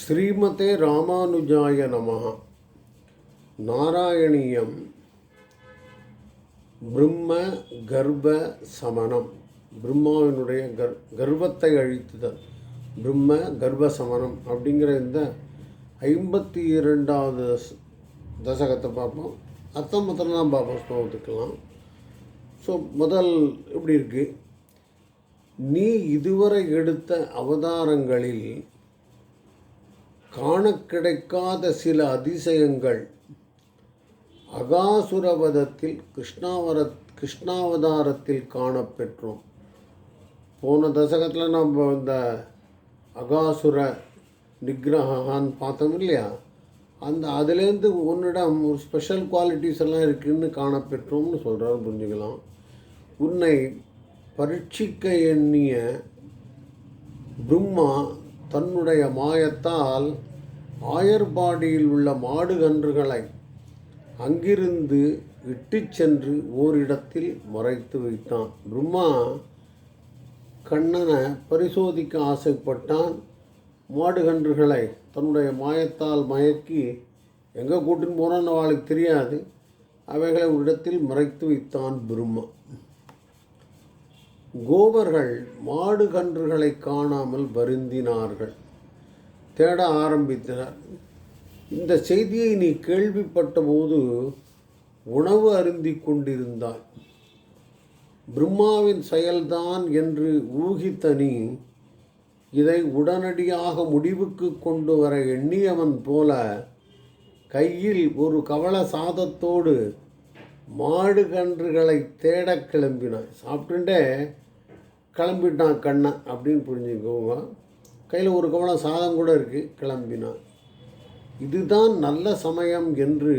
ஸ்ரீமதே ராமானுஜாய நமः நாராயணியம். பிரம்ம கர்ப்ப சமணம். பிரம்மாவினுடைய கர் கர்வத்தை அழித்துதல். பிரம்ம கர்ப்ப சமணம் அப்படிங்கிற இந்த ஐம்பத்தி இரண்டாவது தசகத்தை பார்ப்போம். அத்தம் மாத்திரம் தான் பார்ப்போம் ஸ்லோகத்துக்கெல்லாம் ஸோ முதல் இப்படி இருக்கு? நீ இதுவரை எடுத்த அவதாரங்களில் காண கிடைக்காத சில அதிசயங்கள். அகாசுரவதத்தில் கிருஷ்ணாவர கிருஷ்ணாவதாரத்தில் காணப்பெற்றோம். போன தசகத்தில் நம்ம இந்த அகாசுர நிகிரகான்னு பார்த்தோம் இல்லையா? அந்த அதுலேருந்து உன்னிடம் ஒரு ஸ்பெஷல் குவாலிட்டிஸ் எல்லாம் இருக்குதுன்னு காணப்பெற்றோம்னு சொல்கிறார் புரிஞ்சுக்கலாம். உன்னை பரீட்சிக்க எண்ணிய பிரம்மா தன்னுடைய மாயத்தால் ஆயர்பாடியில் உள்ள மாடு கன்றுகளை அங்கிருந்து இட்டுச் சென்று ஓரிடத்தில் மறைத்து வைத்தான். பிரம்மா கண்ணனை பரிசோதிக்க ஆசைப்பட்டான். மாடு கன்றுகளை தன்னுடைய மாயத்தால் மயக்கி எங்கே கூட்டின்னு போனான்னு அவளுக்கு தெரியாது. அவைகளை ஒரு இடத்தில் மறைத்து வைத்தான் பிரம்மா கோவர்கள் மாடு கன்றுகளை காணாமல் வருந்தினார்கள். தேட ஆரம்பித்தனர். இந்த செய்தியை நீ கேள்விப்பட்ட போது உணவு அருந்திக் கொண்டிருந்தாய். பிரம்மாவின் செயல்தான் என்று ஊகித்த நீ இதை உடனடியாக முடிவுக்கு கொண்டு வர எண்ணியவன் போல கையில் ஒரு கவள சாதத்தோடு மாடு கன்றுகளை தேடக் கிளம்பினாய். சாப்பிட்டுட்டே கிளம்பிட்டான் கண்ணன் அப்படின்னு புரிஞ்சுக்கோங்க. கையில் ஒரு கவனம் சாதம் கூட இருக்குது கிளம்பினான் இதுதான் நல்ல சமயம் என்று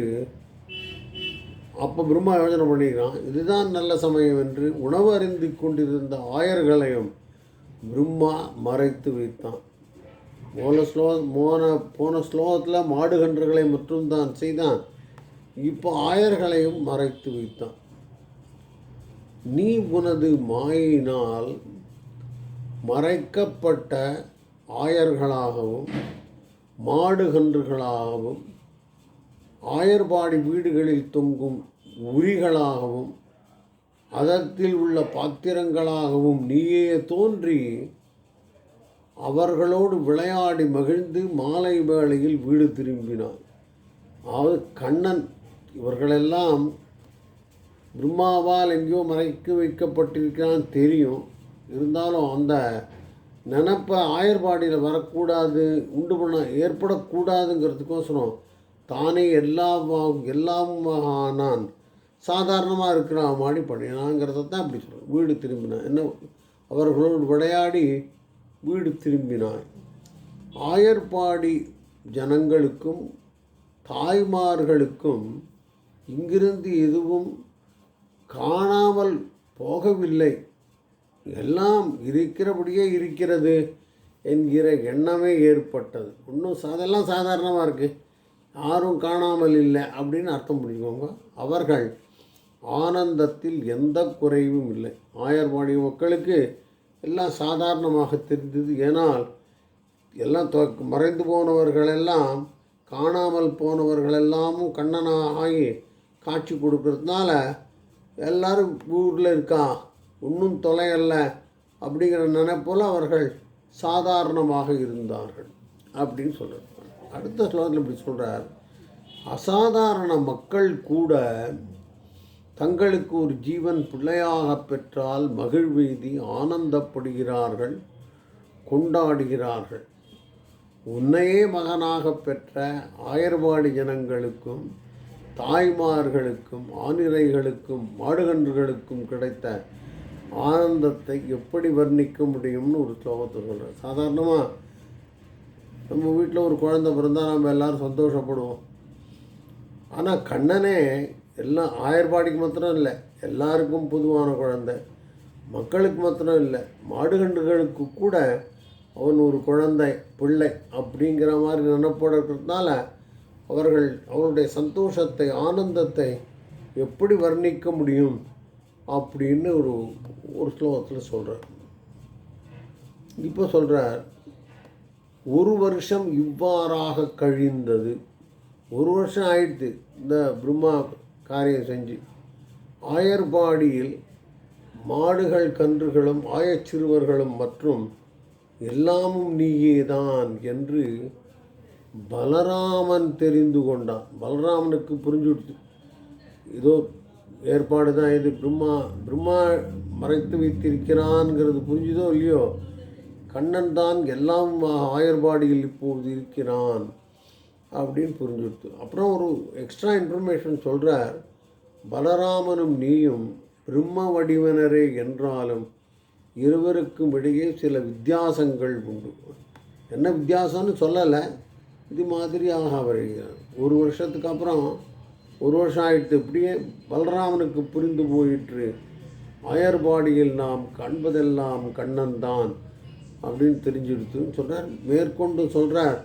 அப்போ பிரம்மா யோஜனை பண்ணிக்கிறான். இதுதான் நல்ல சமயம் என்று உணவு அறிந்து கொண்டிருந்த ஆயர்களையும் பிரம்மா மறைத்து வைத்தான். போன ஸ்லோ போன போன ஸ்லோகத்தில் மாடு கன்றுகளை செய்தான். இப்போ ஆயர்களையும் மறைத்து வைத்தான். நீ உனது மாயினால் மறைக்கப்பட்ட ஆயர்களாகவும் மாடுகன்றுகளாகவும் ஆயர்பாடி வீடுகளில் தொங்கும் உரிகளாகவும் அதத்தில் உள்ள பாத்திரங்களாகவும் நீயே தோன்றி அவர்களோடு விளையாடி மகிழ்ந்து மாலை வேளையில் வீடு திரும்பினான் அதாவது கண்ணன் இவர்களெல்லாம் பிரம்மாவால் எங்கேயோ மறைக்க வைக்கப்பட்டிருக்கான்னு தெரியும். இருந்தாலும் அந்த நினப்பை ஆயர்பாடியில் வரக்கூடாது உண்டு பண்ண ஏற்படக்கூடாதுங்கிறதுக்கோசரம் தானே எல்லா எல்லாம் நான் சாதாரணமாக இருக்கிற மாடி பண்ணினாங்கிறத தான் அப்படி சொல்கிறேன் வீடு திரும்பினான் என்ன அவர்களோடு விளையாடி வீடு திரும்பினான் ஆயர்பாடி ஜனங்களுக்கும் தாய்மார்களுக்கும் இங்கிருந்து எதுவும் காணாமல் போகவில்லை. எல்லாம் இருக்கிறபடியே இருக்கிறது என்கிற எண்ணமே ஏற்பட்டது. இன்னும் அதெல்லாம் சாதாரணமாக இருக்குது யாரும் காணாமல் இல்லை அப்படின்னு அர்த்தம் புரிஞ்சுக்கோங்க. அவர்கள் ஆனந்தத்தில் எந்த குறைவும் இல்லை. ஆயர்பாடி மக்களுக்கு எல்லாம் சாதாரணமாக தெரிந்தது. ஏனால் எல்லாம் தொ மறைந்து போனவர்களெல்லாம் காணாமல் போனவர்களெல்லாமும் கண்ணனாக ஆகி காட்சி கொடுக்கறதுனால எல்லாரும் ஊரில் இருக்கா ஒன்றும் தொலையல்ல அப்படிங்கிற நினைப்போல் அவர்கள் சாதாரணமாக இருந்தார்கள். அப்படின்னு சொல்கிறார் அடுத்த ஸ்லோகத்தில் இப்படி சொல்கிறார் அசாதாரண மக்கள் கூட தங்களுக்கு ஒரு ஜீவன் பிள்ளையாக பெற்றால் மகிழ்வீதி ஆனந்தப்படுகிறார்கள் கொண்டாடுகிறார்கள். உன்னையே மகனாக பெற்ற ஆயர்வாடி ஜனங்களுக்கும் தாய்மார்களுக்கும் ஆனிரைகளுக்கும் மாடுகன்றுகளுக்கும் கிடைத்த ஆனந்தத்தை எப்படி வர்ணிக்க முடியும்னு ஒரு ஸ்லோகத்தை சொல்கிறேன் சாதாரணமாக நம்ம வீட்டில் ஒரு குழந்தை பிறந்தால் நம்ம எல்லாரும் சந்தோஷப்படுவோம். ஆனால் கண்ணனே எல்லாம் ஆயர்பாடிக்கு மாத்திரம் இல்லை எல்லாருக்கும் பொதுவான குழந்தை. மக்களுக்கு மாத்திரம் இல்லை மாடுகன்றுகளுக்கு கூட அவன் ஒரு குழந்தை பிள்ளை அப்படிங்கிற மாதிரி நினைப்போட இருக்கிறதுனால அவர்கள் அவருடைய சந்தோஷத்தை ஆனந்தத்தை எப்படி வர்ணிக்க முடியும் அப்படின்னு ஒரு ஒரு ஸ்லோகத்தில் சொல்கிறார் இப்போ சொல்கிறார் ஒரு வருஷம் இவ்வாறாக கழிந்தது. ஒரு வருஷம் ஆயிடுத்து இந்த பிரம்மா காரியம் செஞ்சு. ஆயர்பாடியில் மாடுகள் கன்றுகளும் ஆயச்சிறுவர்களும் மற்றும் எல்லாமும் நீயே தான் என்று பலராமன் தெரிந்து கொண்டான். பலராமனுக்கு புரிஞ்சுடுத்து இதோ ஏற்பாடு தான் இது. பிரம்மா பிரம்மா மறைத்து வைத்திருக்கிறான்ங்கிறது புரிஞ்சுதோ இல்லையோ? கண்ணன் தான் எல்லாம் ஆயர்பாடியில் இப்போது இருக்கிறான் அப்படின்னு புரிஞ்சுடுத்து அப்புறம் ஒரு எக்ஸ்ட்ரா இன்ஃபர்மேஷன் சொல்கிறார் பலராமனும் நீயும் பிரம்ம வடிவனரே என்றாலும் இருவருக்கும் இடையே சில வித்தியாசங்கள் உண்டு. என்ன வித்தியாசம்னு சொல்லலை. இது மாதிரியாக அவர் ஒரு வருஷத்துக்கு அப்புறம் ஒரு வருஷம் ஆயிடுத்து இப்படியே பலராமனுக்கு புரிந்து போயிற்று. அயர்பாடியில் நாம் காண்பதெல்லாம் கண்ணன் தான் அப்படின்னு தெரிஞ்சிடுத்துன்னு சொல்கிறார் மேற்கொண்டு சொல்கிறார்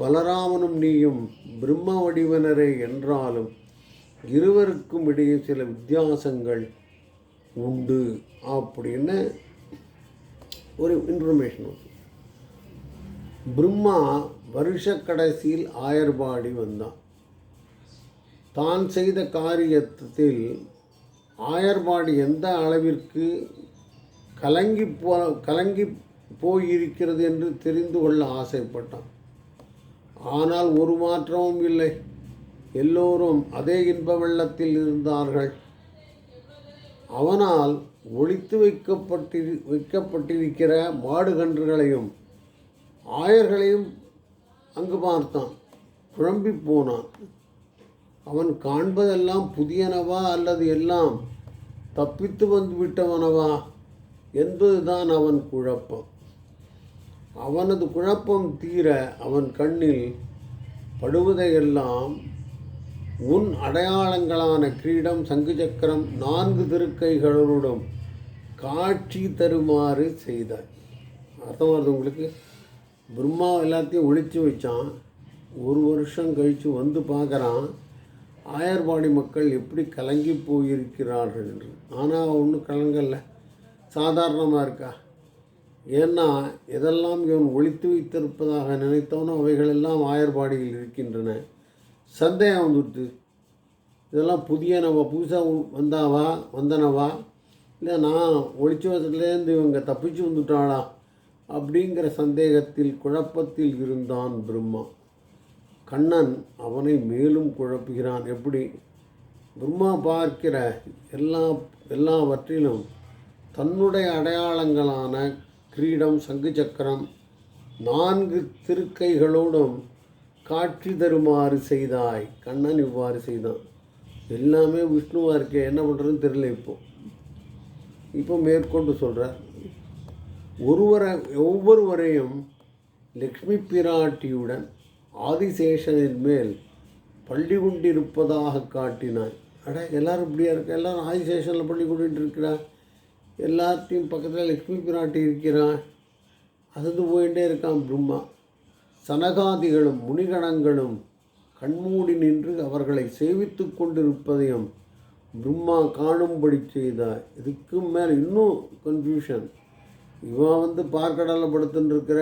பலராமனும் நீயும் பிரம்ம வடிவனரே என்றாலும் இருவருக்கும் இடையே சில வித்தியாசங்கள் உண்டு. அப்படின்னு ஒரு இன்ஃபர்மேஷன் பிரம்மா வருஷ கடைசியில் ஆயர்பாடி வந்தான். தான் செய்த காரியத்தில் ஆயர்பாடி எந்த அளவிற்கு கலங்கி போ கலங்கி போயிருக்கிறது என்று தெரிந்து கொள்ள ஆசைப்பட்டான். ஆனால் ஒரு மாற்றமும் இல்லை. எல்லோரும் அதே இன்ப வெள்ளத்தில் இருந்தார்கள். அவனால் ஒழித்து வைக்கப்பட்டிரு வைக்கப்பட்டிருக்கிற மாடு கன்றுகளையும் ஆயர்களையும் அங்கு பார்த்தான். குழம்பி போனான். அவன் காண்பதெல்லாம் புதியனவா அல்லது எல்லாம் தப்பித்து வந்து விட்டவனவா என்பதுதான் அவன் குழப்பம். அவனது குழப்பம் தீர அவன் கண்ணில் படுவதையெல்லாம் உன் அடையாளங்களான கிரீடம் சங்கு சக்கரம் நான்கு திருக்கைகளுடன் காட்சி தருமாறு செய்தார் அர்த்தம் வருது உங்களுக்கு? பிரம்மா எல்லாத்தையும் ஒழிச்சு வச்சான். ஒரு வருஷம் கழித்து வந்து பார்க்குறான் ஆயர்பாடி மக்கள் எப்படி கலங்கி போயிருக்கிறார்கள் என்று. ஆனால் ஒன்றும் கலங்கலை சாதாரணமாக இருக்கா? ஏன்னா எதெல்லாம் இவன் ஒழித்து வைத்திருப்பதாக நினைத்தவனோ அவைகளெல்லாம் ஆயர்பாடியில் இருக்கின்றன. சந்தேகம் வந்துடுது. இதெல்லாம் புதியனவா? புதுசாக வந்தாவா? வந்தனவா? இல்லை நான் ஒழிச்சு வச்சதுலேருந்து இவங்க தப்பிச்சு வந்துட்டாளா? அப்படிங்கிற சந்தேகத்தில் குழப்பத்தில் இருந்தான் பிரம்மா. கண்ணன் அவனை மேலும் குழப்புகிறான். எப்படி? பிரம்மா பார்க்கிற எல்லா எல்லாவற்றிலும் தன்னுடைய அடையாளங்களான கிரீடம் சங்கு சக்கரம் நான்கு திருக்கைகளோடும் காட்சி தருமாறு செய்தாய். கண்ணன் இவ்வாறு செய்தான். எல்லாமே விஷ்ணுவாக இருக்கே என்ன பண்ணுறதுன்னு தெரியல இப்போ. இப்போ மேற்கொண்டு சொல்கிறார் ஒருவரை ஒவ்வொருவரையும் லக்ஷ்மி பிராட்டியுடன் ஆதிசேஷனின் மேல் பள்ளி கொண்டிருப்பதாக காட்டினாய். அட எல்லோரும் இப்படியா இருக்கா? எல்லோரும் ஆதிசேஷனில் பள்ளி கொண்டுட்டு இருக்கிறா எல்லாத்தையும் பக்கத்தில் லக்ஷ்மி பிராட்டி இருக்கிறான் அசந்து போயிட்டே இருக்கான் பிரம்மா. சனகாதிகளும் முனிகணங்களும் கண்மூடி நின்று அவர்களை சேவித்து கொண்டிருப்பதையும் பிரம்மா காணும்படி செய்தார் இதுக்கு மேலே இன்னும் கன்ஃபியூஷன் இவன் வந்து பார்க்கடலில் படுத்துன்னு இருக்கிற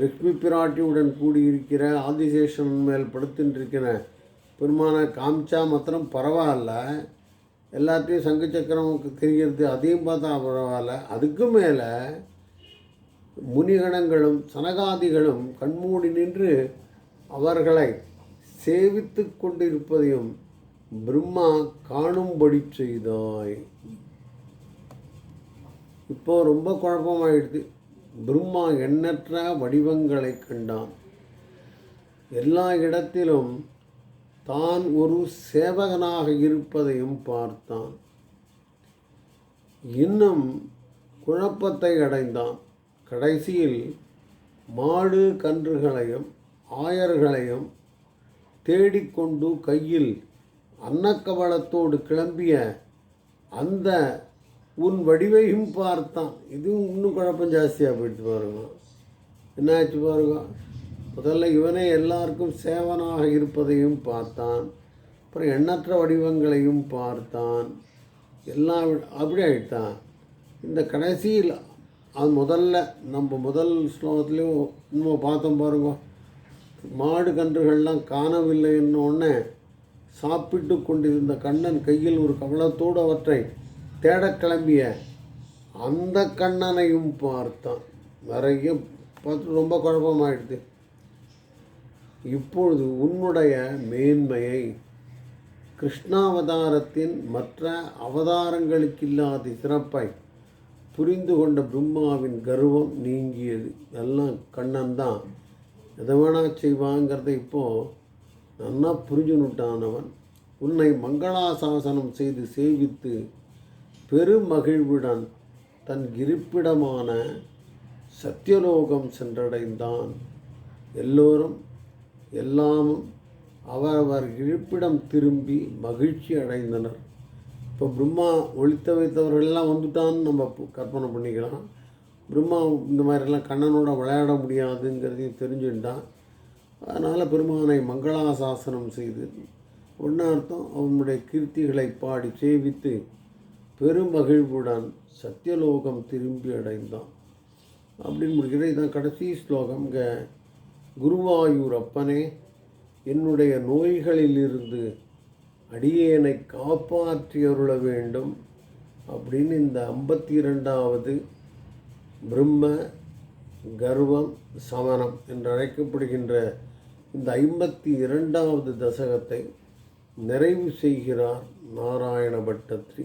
லக்ஷ்மி பிராட்டியுடன் கூடியிருக்கிற ஆதிசேஷன் மேல் படுத்துட்டுருக்கிற பெருமான காமிச்சா மாத்திரம் பரவாயில்ல. எல்லாத்தையும் சங்கு சக்கரம் தெரிகிறது அதையும் பார்த்தா பரவாயில்ல. அதுக்கு மேலே முனிகணங்களும் சனகாதிகளும் கண்மூடி நின்று அவர்களை சேவித்து கொண்டிருப்பதையும் பிரம்மா காணும்படி செய்தாய். இப்போ ரொம்ப குழப்பமாயிடுது. பிரம்மா எண்ணற்ற வடிவங்களை கண்டான். எல்லா இடத்திலும் தான் ஒரு சேவகனாக இருப்பதையும் பார்த்தான். இன்னும் குழப்பத்தை அடைந்தான். கடைசியில் மாடு கன்றுகளையும் ஆயர்களையும் தேடிக்கொண்டு கையில் அன்னக்கவளத்தோடு கிளம்பிய அந்த உன் வடிவையும் பார்த்தான். இதுவும் இன்னும் குழப்பம் ஜாஸ்தியாக போயிடுச்சு பாருங்க. என்னாச்சு பாருங்க? முதல்ல இவனே எல்லாருக்கும் சேவனாக இருப்பதையும் பார்த்தான். அப்புறம் எண்ணற்ற வடிவங்களையும் பார்த்தான். எல்லாம் அப்படி ஆகிட்டான் இந்த கடைசியில் அது முதல்ல நம்ம முதல் ஸ்லோகத்துலேயும் இன்னும் பார்த்தோம் பாருங்க. மாடு கன்றுகள்லாம் காணவில்லை உடனே சாப்பிட்டு கொண்டிருந்த கண்ணன் கையில் ஒரு கவலத்தோடு அவற்றை தேடக் கிளம்பிய அந்த கண்ணனையும் பார்த்தான். நிறைய பார்த்து ரொம்ப குழப்பமாயிடுது. இப்பொழுது உன்னுடைய மேன்மையை கிருஷ்ணாவதாரத்தின் மற்ற அவதாரங்களுக்கில்லாத சிறப்பை புரிந்து கொண்ட பிரம்மாவின் கர்வம் நீங்கியது. எல்லாம் கண்ணன் தான் எதை வேணா செய்வாங்கிறத இப்போது நன்னா புரிஞ்சுனுட்டானவன் உன்னை மங்களாசாசனம் செய்து சேவித்து பெருமகிழ்வுடன் தன் இருப்பிடமான சத்தியலோகம் சென்றடைந்தான். எல்லோரும் எல்லாமும் அவரவர் இருப்பிடம் திரும்பி மகிழ்ச்சி அடைந்தனர். இப்போ பிரம்மா ஒழித்த வைத்தவர்கள்லாம் வந்துட்டான்னு நம்ம கற்பனை பண்ணிக்கலாம். பிரம்மா இந்த மாதிரிலாம் கண்ணனோட விளையாட முடியாதுங்கிறதையும் தெரிஞ்சுட்டான் அதனால் பெருமானை மங்களாசாசனம் செய்து ஒன்றார்த்தம் அவனுடைய கீர்த்திகளை பாடி சேவித்து பெருமகிழ்வுடன் சத்தியலோகம் திரும்பி அடைந்தான். அப்படின்னு முடிக்கிற இதான் கடைசி ஸ்லோகம். இங்கே குருவாயூர் அப்பனே என்னுடைய நோய்களிலிருந்து அடியேனை காப்பாற்றி அருள வேண்டும் அப்படின்னு இந்த ஐம்பத்தி இரண்டாவது பிரம்ம கர்வம் சமணம் என்று அழைக்கப்படுகின்ற இந்த ஐம்பத்தி இரண்டாவது தசகத்தை நிறைவு செய்கிறார் நாராயண பட்டத்ரி